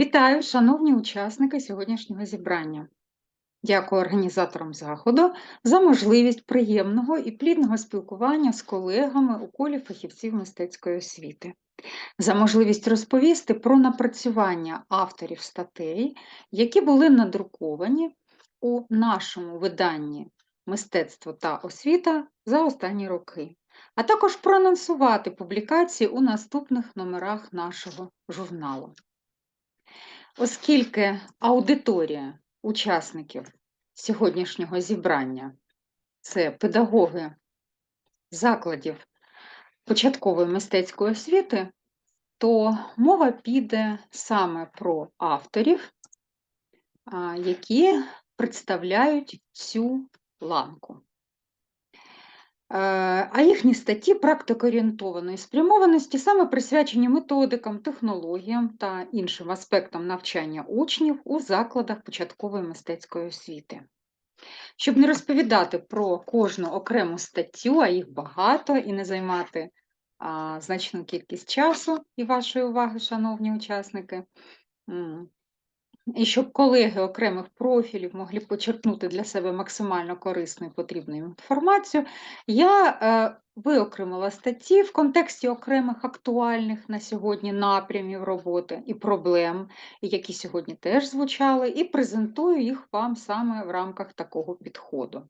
Вітаю, шановні учасники сьогоднішнього зібрання. Дякую організаторам заходу за можливість приємного і плідного спілкування з колегами у колі фахівців мистецької освіти, за можливість розповісти про напрацювання авторів статей, які були надруковані у нашому виданні Мистецтво та освіта за останні роки, а також проанонсувати публікації у наступних номерах нашого журналу. Оскільки аудиторія учасників сьогоднішнього зібрання це педагоги закладів початкової мистецької освіти, то мова піде саме про авторів, які представляють цю ланку. Е, а їхні статті практикоорієнтованої спрямованості саме присвячені методикам, технологіям та іншим аспектам навчання учнів у закладах початкової мистецької освіти. Щоб не розповідати про кожну окрему статтю, а їх багато, і не займати а, значну кількість часу і вашої уваги, шановні учасники, і щоб колеги окремих профілів могли почерпнути для себе максимально корисну і потрібну інформацію, я е, виокремила статті в контексті окремих актуальних на сьогодні напрямів роботи і проблем, які сьогодні теж звучали, і презентую їх вам саме в рамках такого підходу.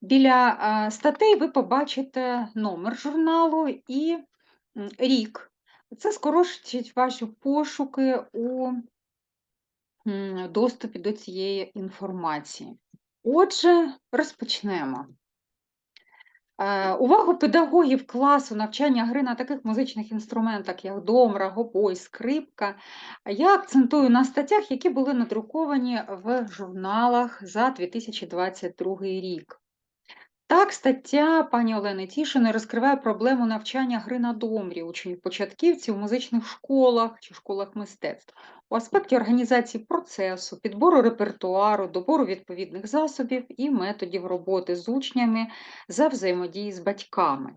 Біля е, статей ви побачите номер журналу і рік. Це скорочить ваші пошуки у доступі до цієї інформації. Отже, розпочнемо. Е, увагу педагогів класу навчання гри на таких музичних інструментах, як домра, гобой, скрипка, я акцентую на статтях, які були надруковані в журналах за 2022 рік. Так, стаття пані Олени Тішини розкриває проблему навчання гри на домрі учнів початківців у музичних школах чи школах мистецтв у аспекті організації процесу, підбору репертуару, добору відповідних засобів і методів роботи з учнями за взаємодії з батьками.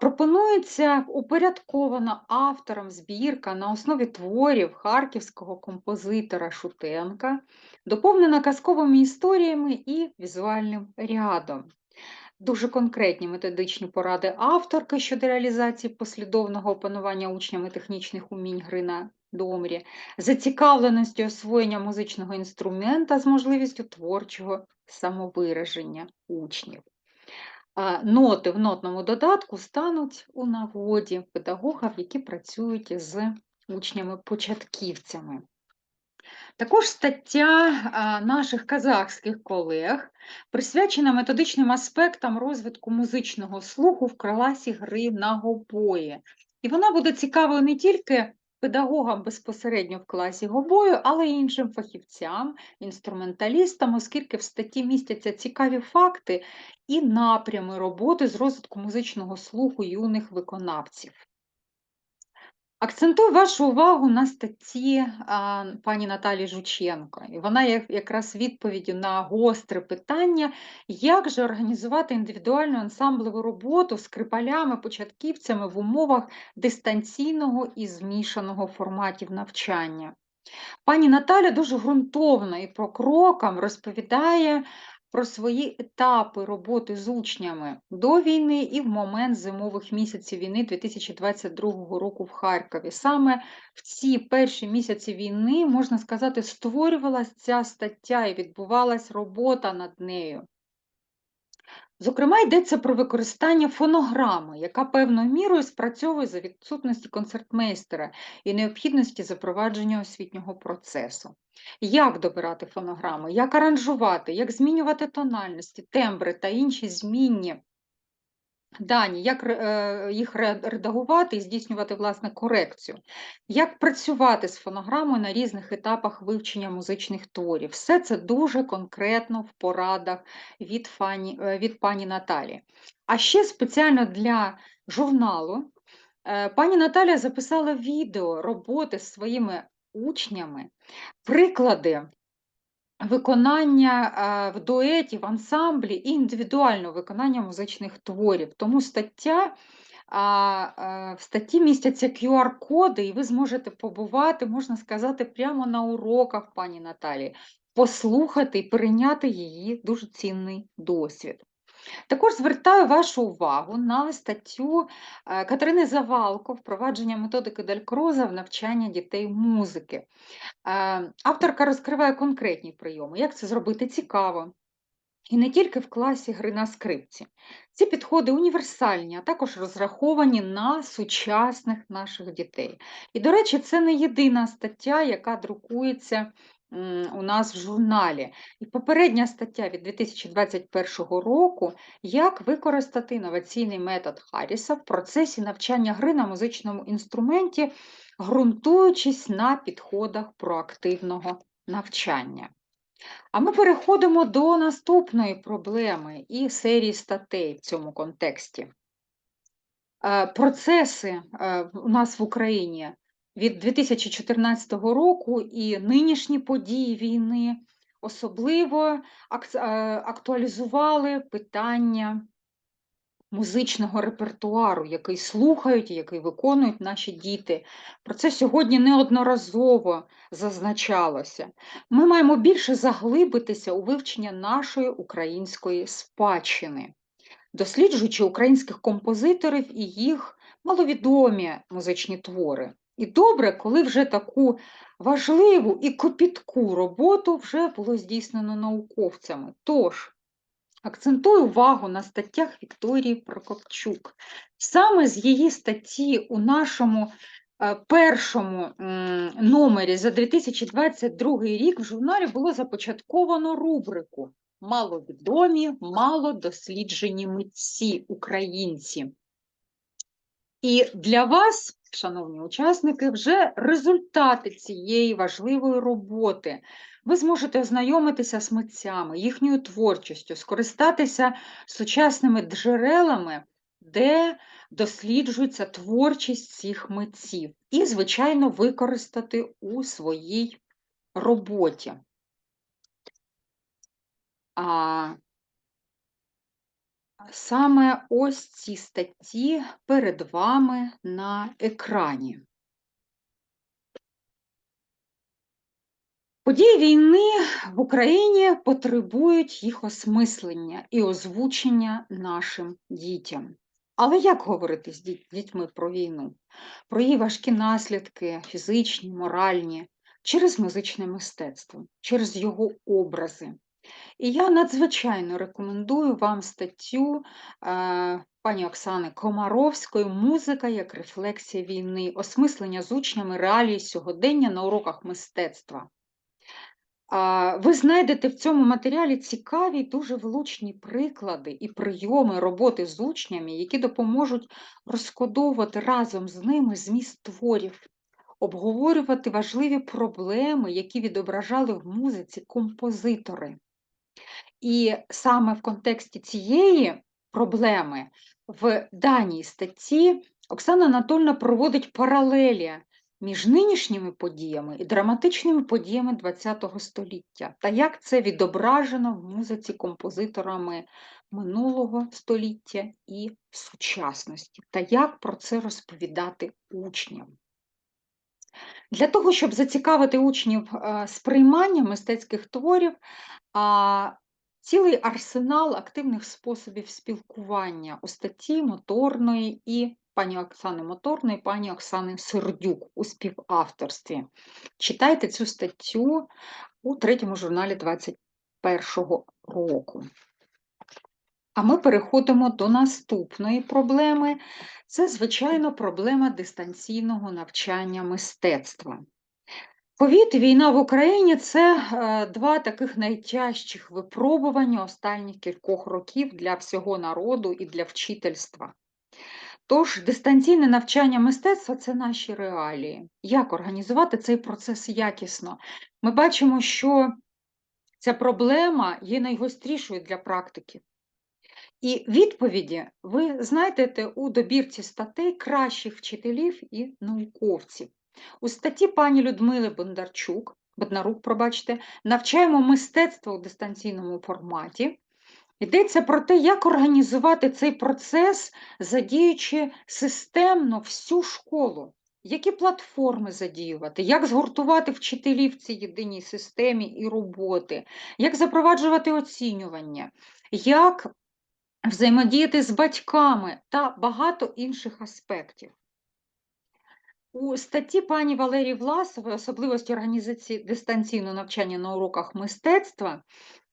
Пропонується упорядкована автором збірка на основі творів харківського композитора Шутенка, доповнена казковими історіями і візуальним рядом. Дуже конкретні методичні поради авторки щодо реалізації послідовного опанування учнями технічних умінь гри на домрі, зацікавленості освоєння музичного інструмента з можливістю творчого самовираження учнів. Ноти в нотному додатку стануть у нагоді педагогів, які працюють з учнями-початківцями. Також стаття наших казахських колег присвячена методичним аспектам розвитку музичного слуху в класі гри на гобої. І вона буде цікавою не тільки педагогам безпосередньо в класі гобою, але й іншим фахівцям, інструменталістам, оскільки в статті містяться цікаві факти і напрями роботи з розвитку музичного слуху юних виконавців. Акцентую вашу увагу на статті а, пані Наталі Жученко, і вона є якраз відповіддю на гостре питання, як же організувати індивідуальну ансамблеву роботу з скрипалями, початківцями в умовах дистанційного і змішаного форматів навчання. Пані Наталя дуже ґрунтовно і по крокам розповідає про свої етапи роботи з учнями до війни і в момент зимових місяців війни 2022 року в Харкові. Саме в ці перші місяці війни, можна сказати, створювалася ця стаття і відбувалась робота над нею. Зокрема, йдеться про використання фонограми, яка певною мірою спрацьовує за відсутності концертмейстера і необхідності запровадження освітнього процесу. Як добирати фонограми, як аранжувати, як змінювати тональності, тембри та інші змінні дані, як е, їх редагувати і здійснювати власне корекцію, як працювати з фонограмою на різних етапах вивчення музичних творів. Все це дуже конкретно в порадах від, фані, е, від пані Наталі. А ще спеціально для журналу е, пані Наталя записала відео роботи з своїми учнями, приклади виконання в дуеті, в ансамблі і індивідуального виконання музичних творів. Тому стаття А, е, в статті містяться QR-коди, і ви зможете побувати, можна сказати, прямо на уроках пані Наталії, послухати і перейняти її дуже цінний досвід. Також звертаю вашу увагу на статтю е, Катерини Завалко «Впровадження методики Далькроза в навчання дітей музики. Е, авторка розкриває конкретні прийоми, як це зробити цікаво. І не тільки в класі гри на скрипці. Ці підходи універсальні, а також розраховані на сучасних наших дітей. І, до речі, це не єдина стаття, яка друкується у нас в журналі. І попередня стаття від 2021 року як використати інноваційний метод Харріса в процесі навчання гри на музичному інструменті, ґрунтуючись на підходах проактивного навчання. А ми переходимо до наступної проблеми і серії статей в цьому контексті. Е, процеси е, у нас в Україні від 2014 року і нинішні події війни особливо е, актуалізували питання музичного репертуару, який слухають який виконують наші діти. Про це сьогодні неодноразово зазначалося. Ми маємо більше заглибитися у вивчення нашої української спадщини, досліджуючи українських композиторів і їх маловідомі музичні твори. І добре, коли вже таку важливу і копітку роботу вже було здійснено науковцями. Тож, акцентую увагу на статтях Вікторії Прокопчук. Саме з її статті у нашому е, першому номері за 2022 рік в журналі було започатковано рубрику Маловідомі, малодосліджені митці українці. І для вас шановні учасники, вже результати цієї важливої роботи. Ви зможете ознайомитися з митцями, їхньою творчістю, скористатися сучасними джерелами, де досліджується творчість цих митців, і, звичайно, використати у своїй роботі. А Саме ось ці статті перед вами на екрані. Події війни в Україні потребують їх осмислення і озвучення нашим дітям. Але як говорити з дітьми про війну? Про її важкі наслідки, фізичні, моральні, через музичне мистецтво, через його образи, і я надзвичайно рекомендую вам статтю е, пані Оксани Комаровської Музика як рефлексія війни, осмислення з учнями реалії сьогодення на уроках мистецтва. Ви знайдете в цьому матеріалі цікаві, дуже влучні приклади і прийоми роботи з учнями, які допоможуть розкодовувати разом з ними зміст творів, обговорювати важливі проблеми, які відображали в музиці композитори. І саме в контексті цієї проблеми в даній статті Оксана Анатольовна проводить паралелі між нинішніми подіями і драматичними подіями ХХ століття, та як це відображено в музиці композиторами минулого століття і сучасності, та як про це розповідати учням. Для того, щоб зацікавити учнів е, сприйманням мистецьких творів, цілий арсенал активних способів спілкування у статті моторної і пані Оксани Моторної, пані Оксани Сердюк у співавторстві. Читайте цю статтю у третьому журналі 2021 року. А ми переходимо до наступної проблеми. Це, звичайно, проблема дистанційного навчання мистецтва. Ковід війна в Україні це е, два таких найтяжчих випробування останніх кількох років для всього народу і для вчительства. Тож, дистанційне навчання мистецтва це наші реалії. Як організувати цей процес якісно? Ми бачимо, що ця проблема є найгострішою для практики. І відповіді ви знайдете у добірці статей кращих вчителів і науковців. У статті пані Людмили Бондарчук, Боднарук, пробачте, навчаємо мистецтво у дистанційному форматі. Йдеться про те, як організувати цей процес, задіючи системно всю школу. Які платформи задіювати, як згуртувати вчителів в цій єдиній системі і роботи, як запроваджувати оцінювання, як взаємодіяти з батьками та багато інших аспектів. У статті пані Валерії Власової особливості організації дистанційного навчання на уроках мистецтва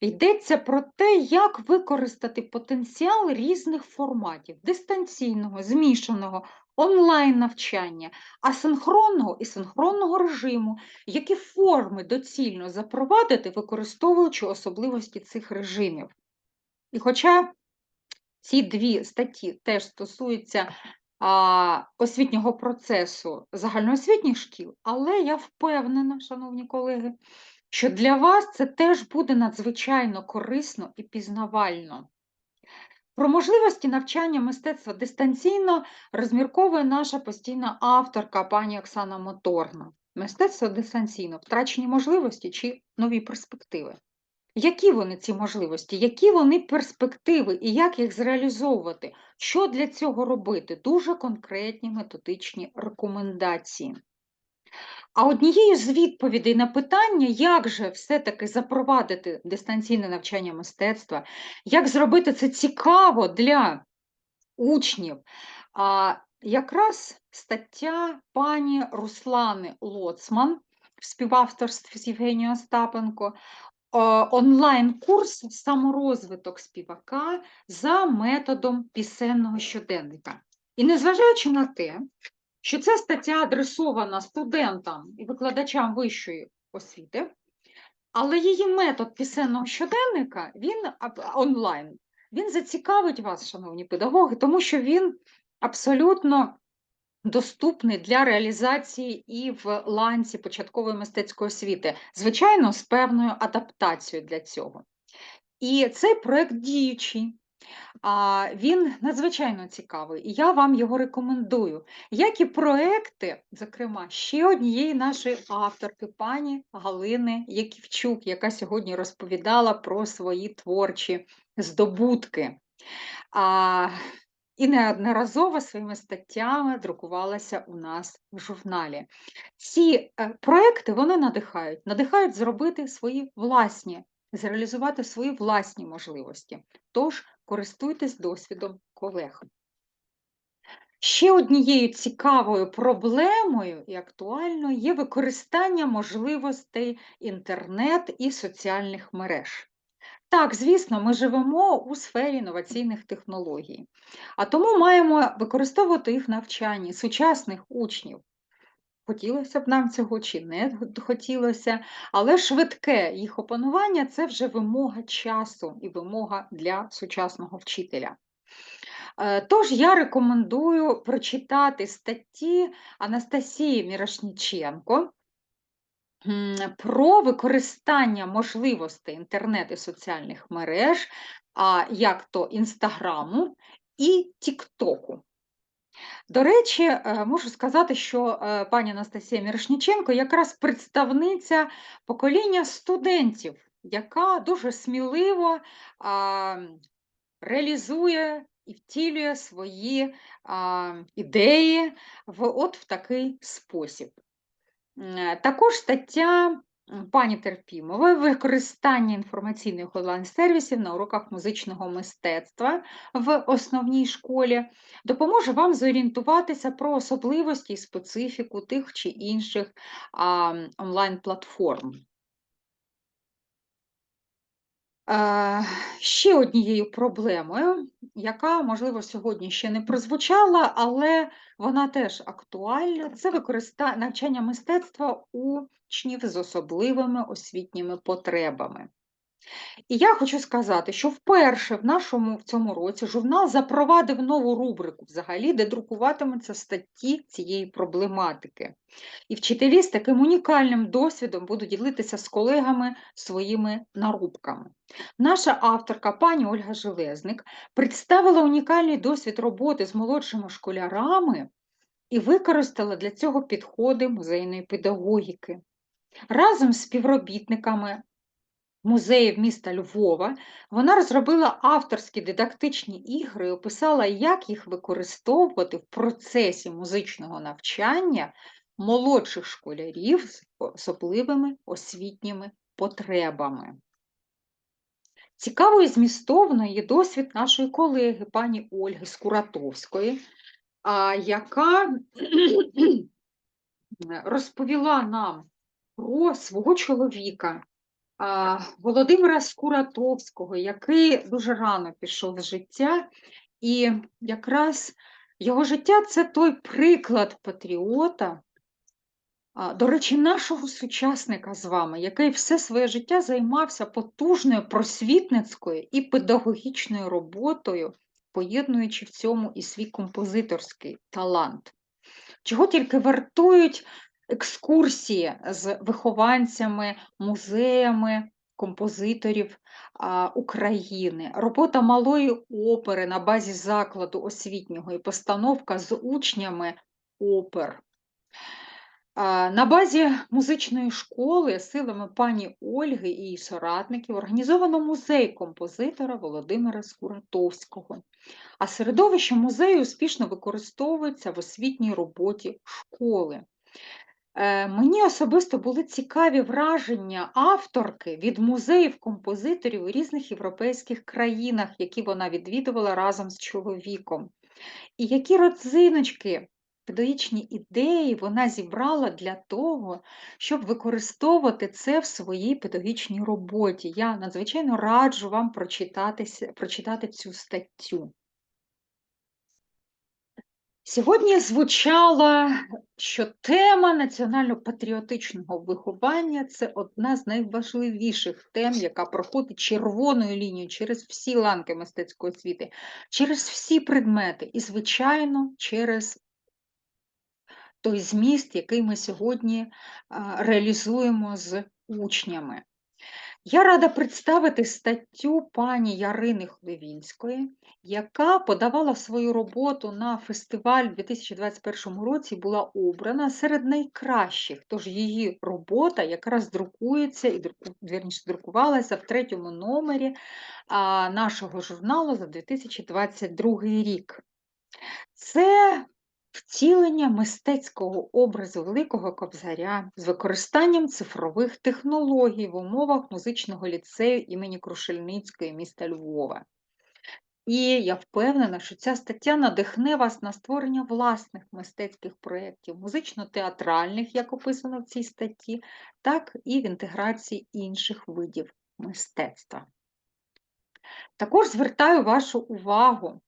йдеться про те, як використати потенціал різних форматів дистанційного, змішаного, онлайн-навчання, асинхронного і синхронного режиму, які форми доцільно запровадити, використовуючи особливості цих режимів. І хоча ці дві статті теж стосуються а, освітнього процесу загальноосвітніх шкіл, але я впевнена, шановні колеги, що для вас це теж буде надзвичайно корисно і пізнавально. Про можливості навчання мистецтва дистанційно розмірковує наша постійна авторка пані Оксана Моторна. Мистецтво дистанційно, втрачені можливості чи нові перспективи. Які вони ці можливості, які вони перспективи і як їх зреалізовувати? Що для цього робити? Дуже конкретні методичні рекомендації. А однією з відповідей на питання, як же все-таки запровадити дистанційне навчання мистецтва, як зробити це цікаво для учнів, якраз стаття пані Руслани Лоцман в співавторстві з Євгенією Остапенко онлайн-курс саморозвиток співака за методом пісенного щоденника. І незважаючи на те, що ця стаття адресована студентам і викладачам вищої освіти, але її метод пісенного щоденника він онлайн, він зацікавить вас, шановні педагоги, тому що він абсолютно доступний для реалізації і в ланці початкової мистецької освіти, звичайно, з певною адаптацією для цього. І цей проєкт діючий. А він надзвичайно цікавий, і я вам його рекомендую. Як і проекти, зокрема, ще однієї нашої авторки, пані Галини Яківчук, яка сьогодні розповідала про свої творчі здобутки. А, і неодноразово своїми статтями друкувалася у нас в журналі. Ці е, проекти вони надихають, надихають зробити свої власні, зреалізувати свої власні можливості. Тож користуйтесь досвідом колег. Ще однією цікавою проблемою і актуальною є використання можливостей інтернет і соціальних мереж. Так, звісно, ми живемо у сфері інноваційних технологій, а тому маємо використовувати їх в навчанні сучасних учнів. Хотілося б нам цього чи не хотілося, але швидке їх опанування це вже вимога часу і вимога для сучасного вчителя. Е, тож я рекомендую прочитати статті Анастасії Мірошніченко про використання можливостей інтернету і соціальних мереж, а як то Інстаграму і Тіктоку. До речі, е, можу сказати, що е, пані Анастасія Мірошніченко якраз представниця покоління студентів, яка дуже сміливо реалізує і втілює свої ідеї в от в такий спосіб. Е, також стаття пані Терпімової використання інформаційних онлайн-сервісів на уроках музичного мистецтва в основній школі допоможе вам зорієнтуватися про особливості і специфіку тих чи інших онлайн-платформ. Е, ще однією проблемою, яка, можливо, сьогодні ще не прозвучала, але вона теж актуальна, це використання навчання мистецтва учнів з особливими освітніми потребами. І я хочу сказати, що вперше в нашому в цьому році журнал запровадив нову рубрику, взагалі, де друкуватимуться статті цієї проблематики. І вчителі з таким унікальним досвідом будуть ділитися з колегами своїми нарубками. Наша авторка, пані Ольга Железник, представила унікальний досвід роботи з молодшими школярами і використала для цього підходи музейної педагогіки. Разом з співробітниками музеїв міста Львова, вона розробила авторські дидактичні ігри і описала, як їх використовувати в процесі музичного навчання молодших школярів з особливими освітніми потребами. Цікавою і змістовною є досвід нашої колеги, пані Ольги Скуратовської, яка розповіла нам про свого чоловіка Володимира Скуратовського, який дуже рано пішов з життя, і якраз його життя це той приклад патріота, до речі, нашого сучасника з вами, який все своє життя займався потужною просвітницькою і педагогічною роботою, поєднуючи в цьому і свій композиторський талант. Чого тільки вартують екскурсії з вихованцями, музеями композиторів України, робота малої опери на базі закладу освітнього і постановка з учнями опер. На базі музичної школи силами пані Ольги і її соратників організовано музей композитора Володимира Скуратовського, а середовище музею успішно використовується в освітній роботі школи. Е, Мені особисто були цікаві враження авторки від музеїв композиторів у різних європейських країнах, які вона відвідувала разом з чоловіком. І які родзиночки, педагогічні ідеї вона зібрала для того, щоб використовувати це в своїй педагогічній роботі. Я надзвичайно раджу вам прочитатися- прочитати цю статтю. Сьогодні звучало, що тема національно-патріотичного виховання це одна з найважливіших тем, яка проходить червоною лінією через всі ланки мистецької освіти, через всі предмети, і, звичайно, через той зміст, який ми сьогодні реалізуємо з учнями. Я рада представити статтю пані Ярини Хлевінської, яка подавала свою роботу на фестиваль у 2021 році, і була обрана серед найкращих. Тож її робота якраз друкується і вірніше, друкувалася в третьому номері нашого журналу за 2022 рік. Це втілення мистецького образу Великого Кобзаря з використанням цифрових технологій в умовах музичного ліцею імені Крушельницької міста Львова. І я впевнена, що ця стаття надихне вас на створення власних мистецьких проєктів, музично-театральних, як описано в цій статті, так і в інтеграції інших видів мистецтва. Також звертаю вашу увагу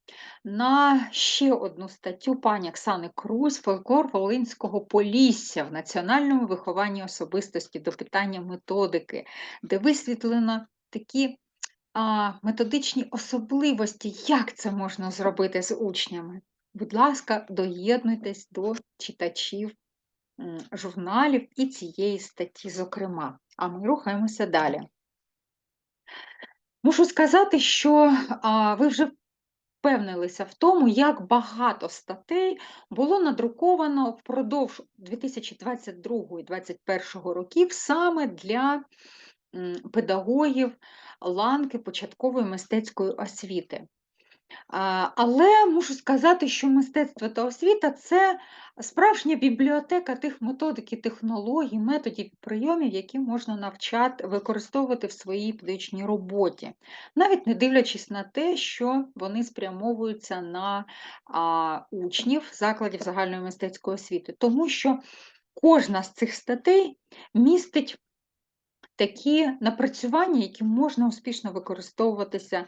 на ще одну статтю пані Оксани Круз «Фольклор Волинського Полісся в національному вихованні особистості до питання методики, де висвітлено такі а, методичні особливості, як це можна зробити з учнями. Будь ласка, доєднуйтесь до читачів журналів і цієї статті, зокрема. А ми рухаємося далі. Мушу сказати, що а, ви вже впевнилися в тому, як багато статей було надруковано впродовж 2022-2021 років саме для педагогів ланки початкової мистецької освіти. Але мушу сказати, що мистецтво та освіта це справжня бібліотека тих методик і технологій, методів і прийомів, які можна навчати, використовувати в своїй педагогічній роботі, навіть не дивлячись на те, що вони спрямовуються на а, учнів закладів загальної мистецької освіти, тому що кожна з цих статей містить такі напрацювання, які можна успішно використовуватися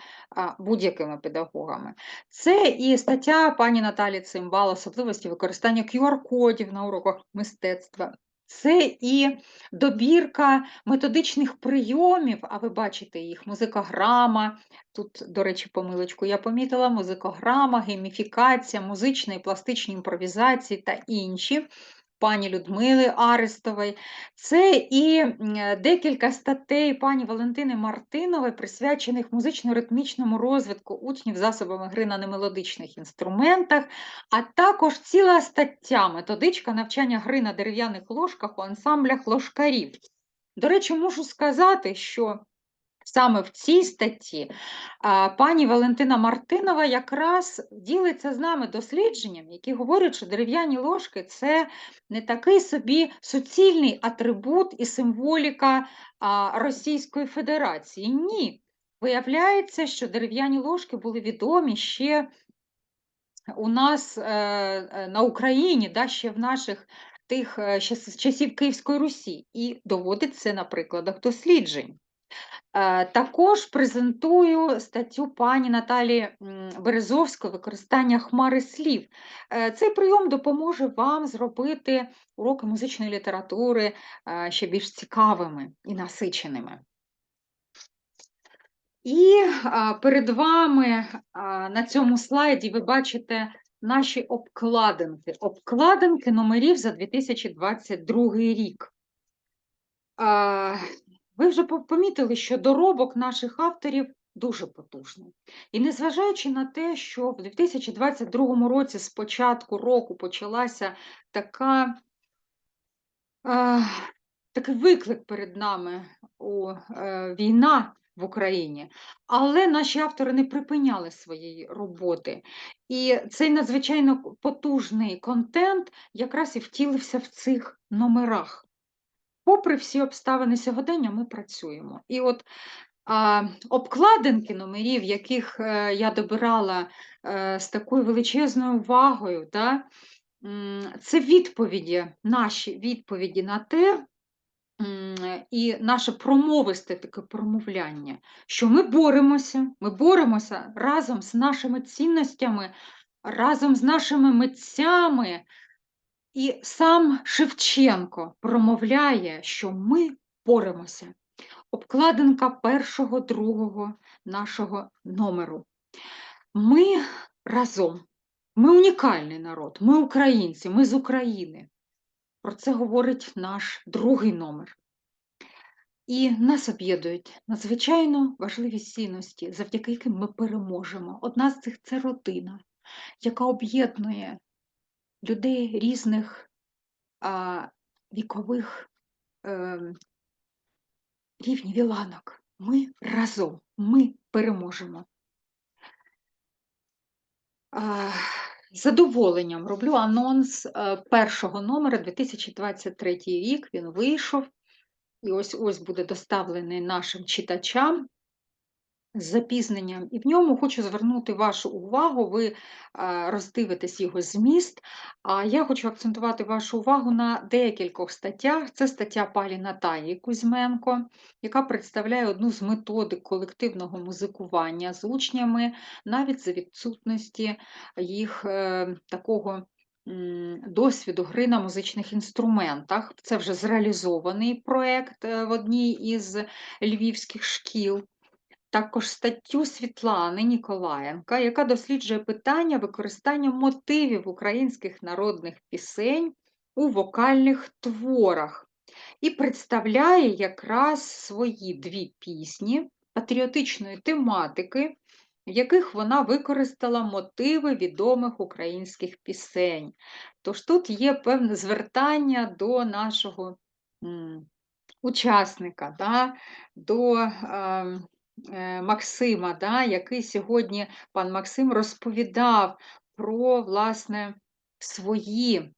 будь-якими педагогами. Це і стаття пані Наталі Цимбал, особливості використання QR-кодів на уроках мистецтва. Це і добірка методичних прийомів, а ви бачите їх, музикограма. Тут, до речі, помилочку я помітила, музикограма, гейміфікація, музична і пластичні імпровізації та інші пані Людмили Арестової. Це і декілька статей пані Валентини Мартинової, присвячених музично-ритмічному розвитку учнів засобами гри на немелодичних інструментах, а також ціла стаття методичка навчання гри на дерев'яних ложках у ансамблях ложкарів. До речі, можу сказати, що Саме в цій статті пані Валентина Мартинова якраз ділиться з нами дослідженням, які говорять, що дерев'яні ложки це не такий собі суцільний атрибут і символіка Російської Федерації. Ні. Виявляється, що дерев'яні ложки були відомі ще у нас е, е, на Україні, да, ще в наших тих е, часів Київської Русі, і доводить це на прикладах досліджень. Е, Також презентую статтю пані Наталі Березовської використання хмари слів. Е, Цей прийом допоможе вам зробити уроки музичної літератури е, ще більш цікавими і насиченими. І перед вами на цьому слайді ви бачите наші обкладинки. Обкладинки номерів за 2022 рік. Ви вже помітили, що доробок наших авторів дуже потужний. І незважаючи на те, що в 2022 році з початку року почалася така, а, такий виклик перед нами у е, війна в Україні, але наші автори не припиняли своєї роботи. І цей надзвичайно потужний контент якраз і втілився в цих номерах. Попри всі обставини сьогодення, ми працюємо. І от а, обкладинки номерів, яких е, я добирала е, з такою величезною увагою, да, це відповіді, наші відповіді на те, і наше промовисте таке промовляння, що ми боремося, ми боремося разом з нашими цінностями, разом з нашими митцями. І сам Шевченко промовляє, що ми боремося. Обкладинка першого, другого нашого номеру. Ми разом. Ми унікальний народ, ми українці, ми з України. Про це говорить наш другий номер. І нас об'єднують надзвичайно важливі цінності, завдяки яким ми переможемо. Одна з цих це родина, яка об'єднує людей різних а, вікових е, рівнів і ланок. Ми разом, ми переможемо. А, з задоволенням роблю анонс е, першого номера 2023 рік. Він вийшов. І ось ось буде доставлений нашим читачам з запізненням. І в ньому хочу звернути вашу увагу, ви роздивитесь його зміст. А я хочу акцентувати вашу увагу на декількох статтях. Це стаття пані Наталії Кузьменко, яка представляє одну з методик колективного музикування з учнями, навіть за відсутності їх е, такого досвіду гри на музичних інструментах. Це вже зреалізований проєкт е, в одній із львівських шкіл. Також статтю Світлани Ніколаєнка, яка досліджує питання використання мотивів українських народних пісень у вокальних творах і представляє якраз свої дві пісні патріотичної тематики, в яких вона використала мотиви відомих українських пісень. Тож тут є певне звертання до нашого учасника, да, до е, Максима, да, який сьогодні пан Максим розповідав про власне свої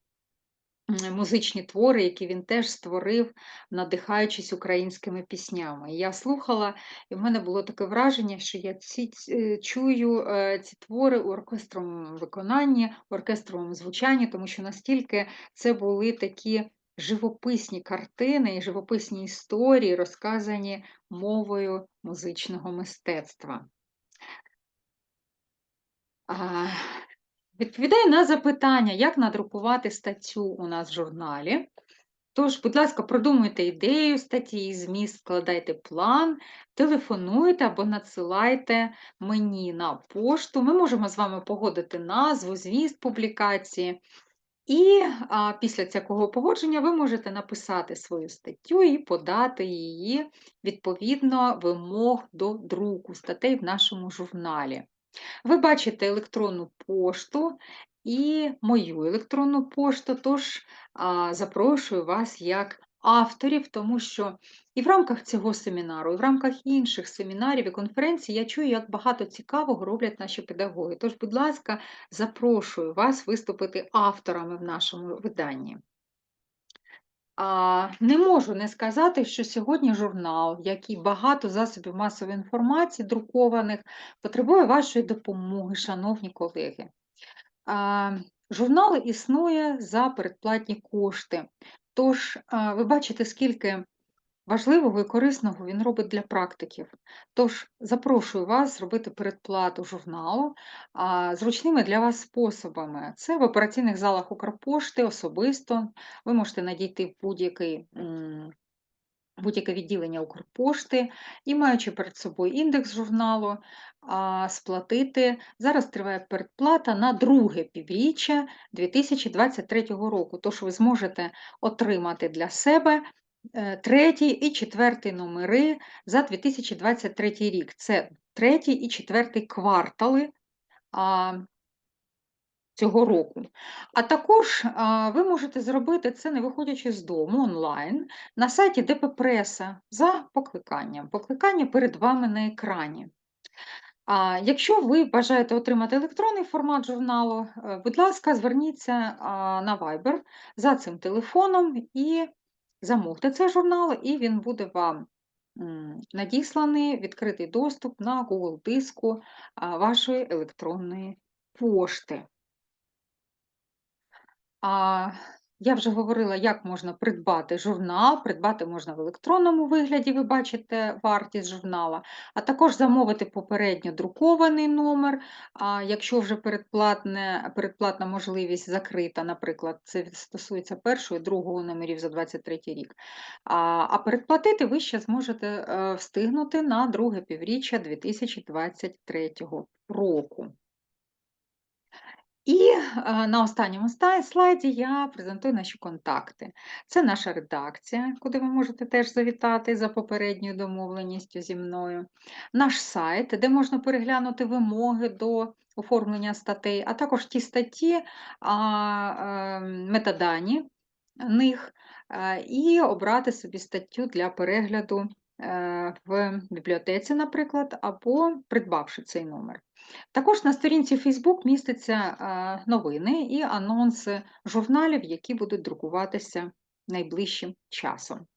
музичні твори, які він теж створив, надихаючись українськими піснями. Я слухала, і в мене було таке враження, що я ці, е, чую е, ці твори у оркестровому виконанні, оркестровому звучанні, тому що настільки це були такі живописні картини і живописні історії, розказані мовою музичного мистецтва. А, Відповідаю на запитання, як надрукувати статтю у нас в журналі. Тож, будь ласка, продумуйте ідею статті, зміст, складайте план, телефонуйте або надсилайте мені на пошту. Ми можемо з вами погодити назву, зміст публікації. І а, після цього погодження ви можете написати свою статтю і подати її відповідно вимог до друку статей в нашому журналі. Ви бачите електронну пошту і мою електронну пошту, тож а, запрошую вас як авторів, тому що і в рамках цього семінару, і в рамках інших семінарів і конференцій я чую, як багато цікавого роблять наші педагоги. Тож, будь ласка, запрошую вас виступити авторами в нашому виданні. А, Не можу не сказати, що сьогодні журнал, як і багато засобів масової інформації, друкованих, потребує вашої допомоги, шановні колеги. А, Журнал існує за передплатні кошти. Тож, ви бачите, скільки важливого і корисного він робить для практиків. Тож, запрошую вас зробити передплату журналу зручними для вас способами. Це в операційних залах Укрпошти особисто. Ви можете надійти в будь-який. Будь-яке відділення Укрпошти і, маючи перед собою індекс журналу, сплатити. Зараз триває передплата на друге півріччя 2023 року. Тож ви зможете отримати для себе Е, третій і четвертий номери за 2023 рік. Це третій і четвертий квартали а, цього року. А також ви можете зробити це, не виходячи з дому онлайн на сайті ДП Преса за покликанням. Покликання перед вами на екрані. А Якщо ви бажаєте отримати електронний формат журналу, е, будь ласка, зверніться на Viber за цим телефоном і Замовте цей журнал, і він буде вам надісланий відкритий доступ на Google диску вашої електронної пошти. Я вже говорила, як можна придбати журнал. Придбати можна в електронному вигляді, ви бачите вартість журнала, а також замовити попередньо друкований номер. А Якщо вже передплатне, передплатна можливість закрита, наприклад, це стосується першого і другого номерів за 23 рік. А а передплатити ви ще зможете е, встигнути на друге півріччя 2023 року. І на останньому слайді я презентую наші контакти. Це наша редакція, куди ви можете теж завітати за попередньою домовленістю зі мною, наш сайт, де можна переглянути вимоги до оформлення статей, а також ті статті, ем, метадані них, і обрати собі статтю для перегляду е, в бібліотеці, наприклад, або придбавши цей номер. Також на сторінці Facebook містяться новини і анонси журналів, які будуть друкуватися найближчим часом.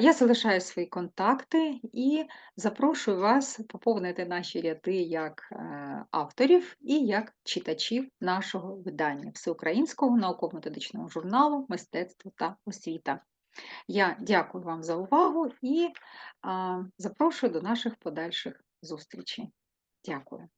Я залишаю свої контакти і запрошую вас поповнити наші ряди як авторів і як читачів нашого видання Всеукраїнського науково-методичного журналу Мистецтво та освіта. Я дякую вам за увагу і запрошую до наших подальших зустрічей. Дякую.